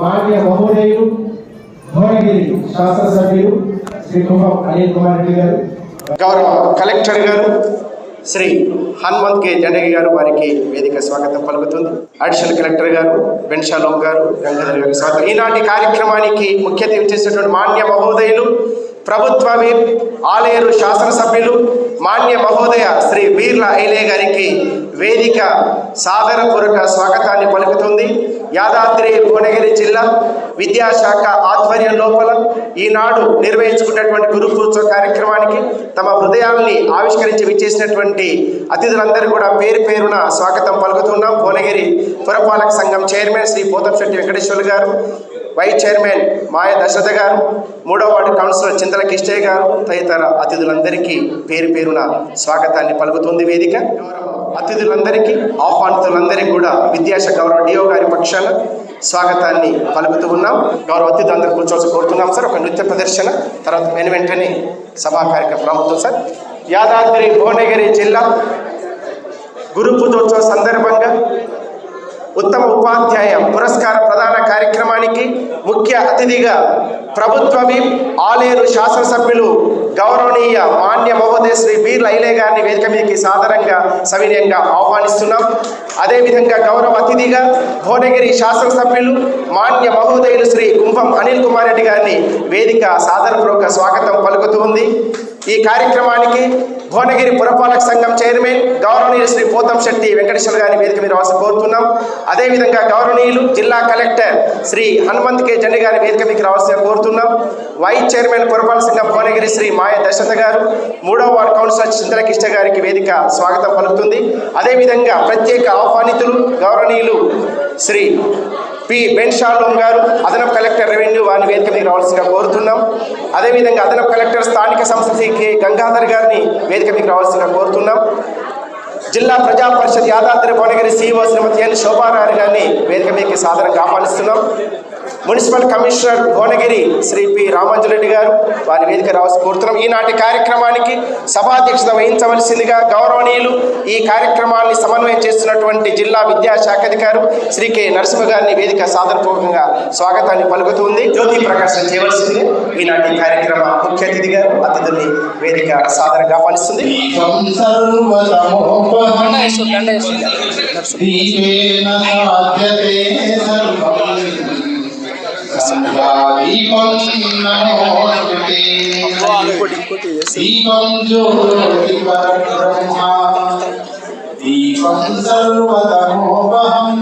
మాన్య మహోదయులు భువనగిరి శాసనసభ్యులు శ్రీ కుంభం అనిల్ కుమార్ రెడ్డి గారు గౌరవ కలెక్టర్ గారు శ్రీ హనుమంత్ కే జండగి గారు వారికి వేదిక స్వాగతం పలుకుతుంది. అడిషనల్ కలెక్టర్ గారు బెన్షాలోం గారు గంగాధర్ గారు స్వాగతం ఈనాటి కార్యక్రమానికి ముఖ్యత ఇచ్చేసినటువంటి మాన్య మహోదయులు ప్రభుత్వ వీర్ ఆలేరు శాసనసభ్యులు మాన్య మహోదయ శ్రీ వీర్ల ఐలే గారికి వేదిక సాదరపూర్వక స్వాగతాన్ని పలుకుతుంది. యాదాద్రి భువనగిరి జిల్లా విద్యాశాఖ ఆధ్వర్యం లోపల ఈనాడు నిర్వహించుకున్నటువంటి గురు కార్యక్రమానికి తమ హృదయాల్ని ఆవిష్కరించి విచ్చేసినటువంటి అతిథులందరూ కూడా పేరు పేరున స్వాగతం పలుకుతున్నాం. భువనగిరి పురపాలక సంఘం చైర్మన్ శ్రీ పోతంశెట్టి వెంకటేశ్వర్లు గారు వైస్ చైర్మన్ మాయ దశరథ గారు మూడవ వార్డు కౌన్సిలర్ చింతల కిష్టయ్య గారు తదితర అతిథులందరికీ పేరు పేరున స్వాగతాన్ని పలుకుతుంది వేదిక. అతిథులందరికీ ఆహ్వానితులందరికీ కూడా విద్యాశాఖ గౌరవ డిఓ గారి పక్షాన స్వాగతాన్ని పలుకుతూ ఉన్నాం. గౌరవ అతిథులందరూ కూర్చోవలసి కోరుతున్నాం సార్. ఒక నృత్య ప్రదర్శన తర్వాత వెను వెంటనే సభా కార్యక్రమం ప్రారంభం సార్. యాదాద్రి భువనగిరి జిల్లా గురు పూజోత్సవ సందర్భంగా ఉత్తమ ఉపాధ్యాయ పురస్కార ప్రదాన కార్యక్రమానికి ముఖ్య అతిథిగా ప్రభుత్వ విప్ ఆలేరు శాసనసభ్యులు గౌరవనీయ మాన్య మహోదయ శ్రీ బీర్ లైలే గారిని వేదిక మీదకి సాధారణంగా సవినయంగా ఆహ్వానిస్తున్నాం. అదేవిధంగా గౌరవ అతిథిగా భువనగిరి శాసనసభ్యులు మాన్య మహోదయులు శ్రీ కుంభం అనిల్ కుమార్ రెడ్డి గారిని వేదిక సాదరపూర్వక స్వాగతం పలుకుతూ ఉంది. ఈ కార్యక్రమానికి భువనగిరి పురపాలక సంఘం చైర్మన్ గౌరవనీయులు శ్రీ పోతం శెట్టి వెంకటేశ్వర గారి వేదిక మీద రావాల్సి కోరుతున్నాం. అదేవిధంగా గౌరవనీయులు జిల్లా కలెక్టర్ శ్రీ హనుమంత్ కే జండి గారి వేదిక మీకు రావాల్సిన కోరుతున్నాం. వైస్ చైర్మన్ పురపాలక సంఘం భువనగిరి శ్రీ మాయ దశరథ గారు మూడవ వార్డు కౌన్సిలర్ చింతలకిష్ట గారికి వేదిక స్వాగతం పలుకుతుంది. అదేవిధంగా ప్రత్యేక ఆహ్వానితులు గౌరవనీయులు శ్రీ పి. బెన్షాలోం గారు అదనపు కలెక్టర్ రెవెన్యూ వారిని వేదిక మీద రావాల్సిందిగా కోరుతున్నాం. అదేవిధంగా అదనపు కలెక్టర్ స్థానిక సంస్థ కె. గంగాధర్ గారిని వేదిక మీద రావాల్సిందిగా కోరుతున్నాం. Zilla Praja Parishad Yadadri Bhuvanagiri CEO Shrimati N. Shobharani గారిని వేదిక మీదకి సాధారణంగా ఆహ్వానిస్తున్నాం. Municipal commissioner Bhuvanagiri Shri P Ramanjareddy గారు వారి వేదిక రావాల్సి కోరుతున్నాం. ఈనాటి కార్యక్రమానికి సభాధ్యక్షత వహించవలసిందిగా గౌరవనీయులు ఈ కార్యక్రమాన్ని సమన్వయం చేస్తున్నటువంటి జిల్లా విద్యాశాఖ అధికారు శ్రీ కె నరసింహ గారిని వేదిక సాదరపూర్వకంగా స్వాగతాన్ని పలుకుతుంది. జ్యోతి ప్రకాశం చేయవలసింది. ఈనాటి కార్యక్రమ ముఖ్య అతిథిగా అతిథుల్ని వేదిక సాదరంగా ఆహ్వానిస్తుంది దీపేన दीपं ज्योतिर्ब्रह्मा दीपं सर्वतमोपहं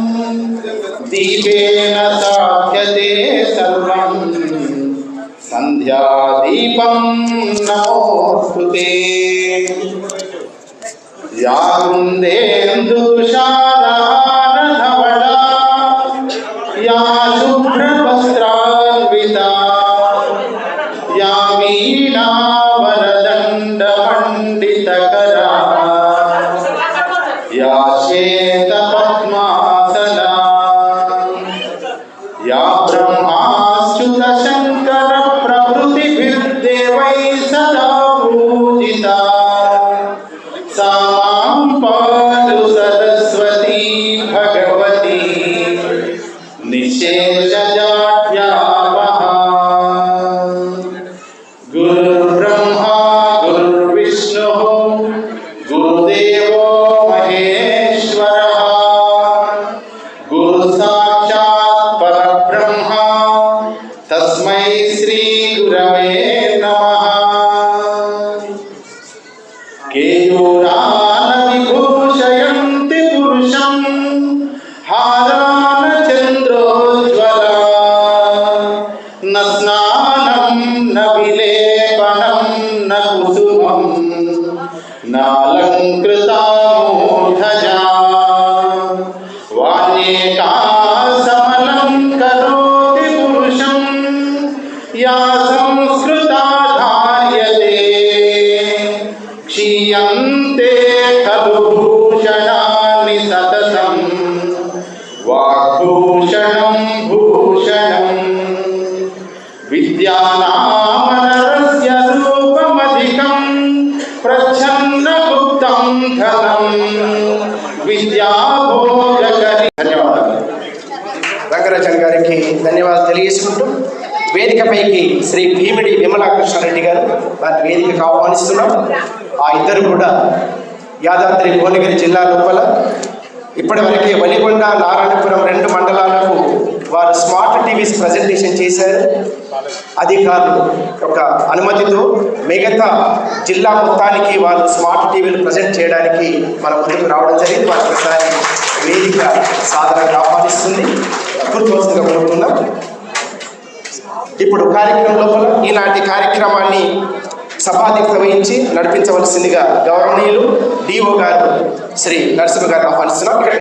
दीपेन साध्यते सर्वं सन्ध्यादीपं नमोऽस्तु ते या वृन्देन्दुषा तकरा या श्वेत पद्मासना या ब्रह्माच्युत सरस्वती भगवती। निशेष কেউ না అంతే కలుభూషణాన్ని సతతం. వాగ్భూషణం భూషణం. విద్యానామనరస్య రూపమధికం. ప్రచ్ఛన్నగుప్తం ధనం విద్యాభోగకరి ధన్యవాదాలు. రంగరాజన్ గారికి ధన్యవాదాలు తెలియజేసుకుంటూ వేదికపైకి శ్రీ భీమిడి విమలాకృష్ణారెడ్డి గారు వారి వేదికకు ఆహ్వానిస్తున్నాం. ఆ ఇద్దరు కూడా యాదాద్రి భువనగిరి జిల్లా లోపల ఇప్పటివరకే వలిగొండ నారాయణపురం రెండు మండలాలకు వారు స్మార్ట్ టీవీస్ ప్రజెంటేషన్ చేశారు. అధికారులు యొక్క అనుమతితో మిగతా జిల్లా మొత్తానికి వారు స్మార్ట్ టీవీలు ప్రజెంట్ చేయడానికి మన ముందుకు రావడం జరిగింది. వారికి ఒకసారి వేదిక సాధనగా ఆహ్వానిస్తుంది. కూర్చోవలసిందిగా కోరుతున్నాం ఇప్పుడు కార్యక్రమం లోపల ఈనాటి కార్యక్రమాన్ని సభాధ్యక్షత వహించి నడిపించవలసిందిగా గౌరవనీయులు డిఓ గారు శ్రీ నరసింహ గారు ఆహ్వానిస్తున్నాం.